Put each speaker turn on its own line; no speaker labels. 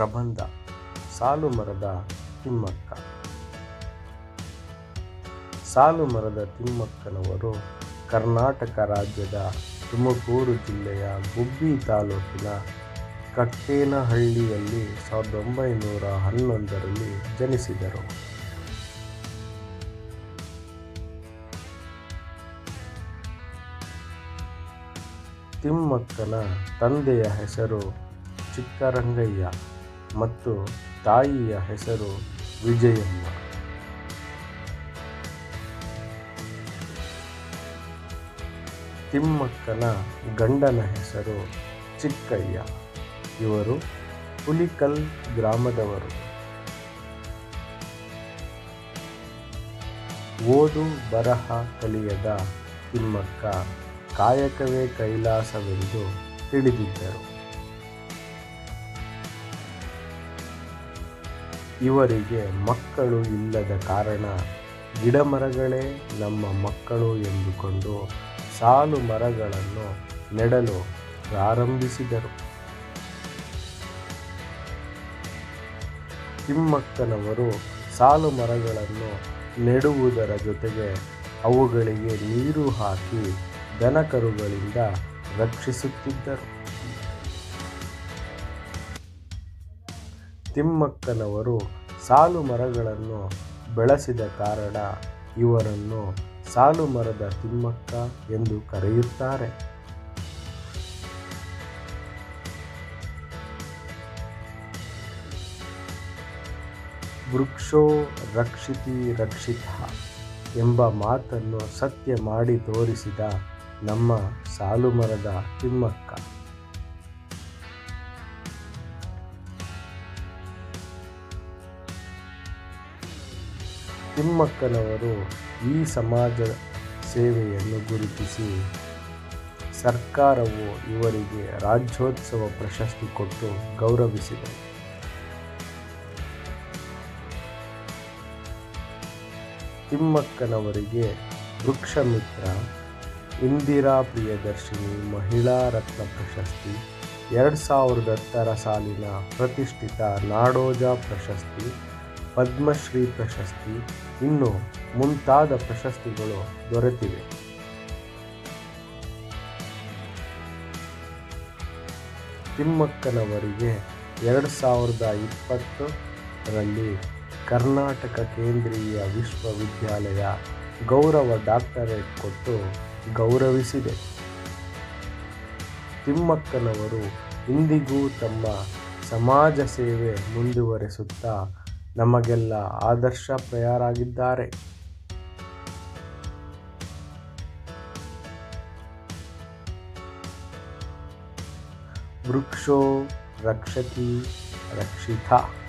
ಪ್ರಬಂಧ, ಸಾಲು ಮರದ ತಿಮ್ಮಕ್ಕ. ಸಾಲು ಮರದ ತಿಮ್ಮಕ್ಕನವರು ಕರ್ನಾಟಕ ರಾಜ್ಯದ ತುಮಕೂರು ಜಿಲ್ಲೆಯ ಗುಬ್ಬಿ ತಾಲೂಕಿನ ಕಟ್ಟೇನಹಳ್ಳಿಯಲ್ಲಿ ಸಾವಿರದ ಒಂಬೈನೂರ ಹನ್ನೊಂದರಲ್ಲಿ ಜನಿಸಿದರು. ತಿಮ್ಮಕ್ಕನ ತಂದೆಯ ಹೆಸರು ಚಿಕ್ಕರಂಗಯ್ಯ. ಮತ್ತು ತಾಯಿಯ ಹೆಸರು ವಿಜಯಮ್ಮ. ತಿಮ್ಮಕ್ಕನ ಗಂಡನ ಹೆಸರು ಚಿಕ್ಕಯ್ಯ. ಇವರು ಹುಲಿಕಲ್ ಗ್ರಾಮದವರು. ಓದು ಬರಹ ಕಲಿಯದ ತಿಮ್ಮಕ್ಕ ಕಾಯಕವೇ ಕೈಲಾಸವೆಂದು ತಿಳಿದಿದ್ದರು. ಇವರಿಗೆ ಮಕ್ಕಳು ಇಲ್ಲದ ಕಾರಣ ಗಿಡಮರಗಳೇ ನಮ್ಮ ಮಕ್ಕಳು ಎಂದುಕೊಂಡು ಸಾಲು ಮರಗಳನ್ನು ನೆಡಲು ಪ್ರಾರಂಭಿಸಿದರು. ತಿಮ್ಮಕ್ಕನವರು ಸಾಲು ಮರಗಳನ್ನು ನೆಡುವುದರ ಜೊತೆಗೆ ಅವುಗಳಿಗೆ ನೀರು ಹಾಕಿ ದನಕರುಗಳಿಂದ ರಕ್ಷಿಸುತ್ತಿದ್ದರು. ತಿಮ್ಮಕ್ಕನವರು ಸಾಲು ಮರಗಳನ್ನು ಬೆಳೆಸಿದ ಕಾರಣ ಇವರನ್ನು ಸಾಲು ಮರದ ತಿಮ್ಮಕ್ಕ ಎಂದು ಕರೆಯುತ್ತಾರೆ. ವೃಕ್ಷೋ ರಕ್ಷಿತಿ ರಕ್ಷಿತ ಎಂಬ ಮಾತನ್ನು ಸತ್ಯ ಮಾಡಿ ತೋರಿಸಿದ ನಮ್ಮ ಸಾಲು ಮರದ ತಿಮ್ಮಕ್ಕ. ತಿಮ್ಮಕ್ಕನವರು ಈ ಸಮಾಜ ಸೇವೆಯನ್ನು ಗುರುತಿಸಿ ಸರ್ಕಾರವು ಇವರಿಗೆ ರಾಜ್ಯೋತ್ಸವ ಪ್ರಶಸ್ತಿ ಕೊಟ್ಟು ಗೌರವಿಸಿದೆ ತಿಮ್ಮಕ್ಕನವರಿಗೆ ವೃಕ್ಷಮಿತ್ರ, ಇಂದಿರಾ ಪ್ರಿಯದರ್ಶಿನಿ ಮಹಿಳಾ ರತ್ನ ಪ್ರಶಸ್ತಿ, ಎರಡು ಸಾವಿರದ ಹತ್ತರ ಸಾಲಿನ ಪ್ರತಿಷ್ಠಿತ ನಾಡೋಜ ಪ್ರಶಸ್ತಿ ಪದ್ಮಶ್ರೀ ಪ್ರಶಸ್ತಿ. ಇನ್ನು ಮುಂತಾದ ಪ್ರಶಸ್ತಿಗಳು ದೊರೆತಿವೆ. ತಿಮ್ಮಕ್ಕನವರಿಗೆ ಎರಡು ಸಾವಿರದ ಇಪ್ಪತ್ತರಲ್ಲಿ ಕರ್ನಾಟಕ ಕೇಂದ್ರೀಯ ವಿಶ್ವವಿದ್ಯಾಲಯ ಗೌರವ ಡಾಕ್ಟರೇಟ್ ಕೊಟ್ಟು ಗೌರವಿಸಿದೆ. ತಿಮ್ಮಕ್ಕನವರು ಇಂದಿಗೂ ತಮ್ಮ ಸಮಾಜ ಸೇವೆ ಮುಂದುವರೆಸುತ್ತಾ ನಮಗೆಲ್ಲ ಆದರ್ಶ ಪ್ರಯಾರಾಗಿದ್ದಾರೆ. ವೃಕ್ಷೋ ರಕ್ಷತಿ ರಕ್ಷಿತ.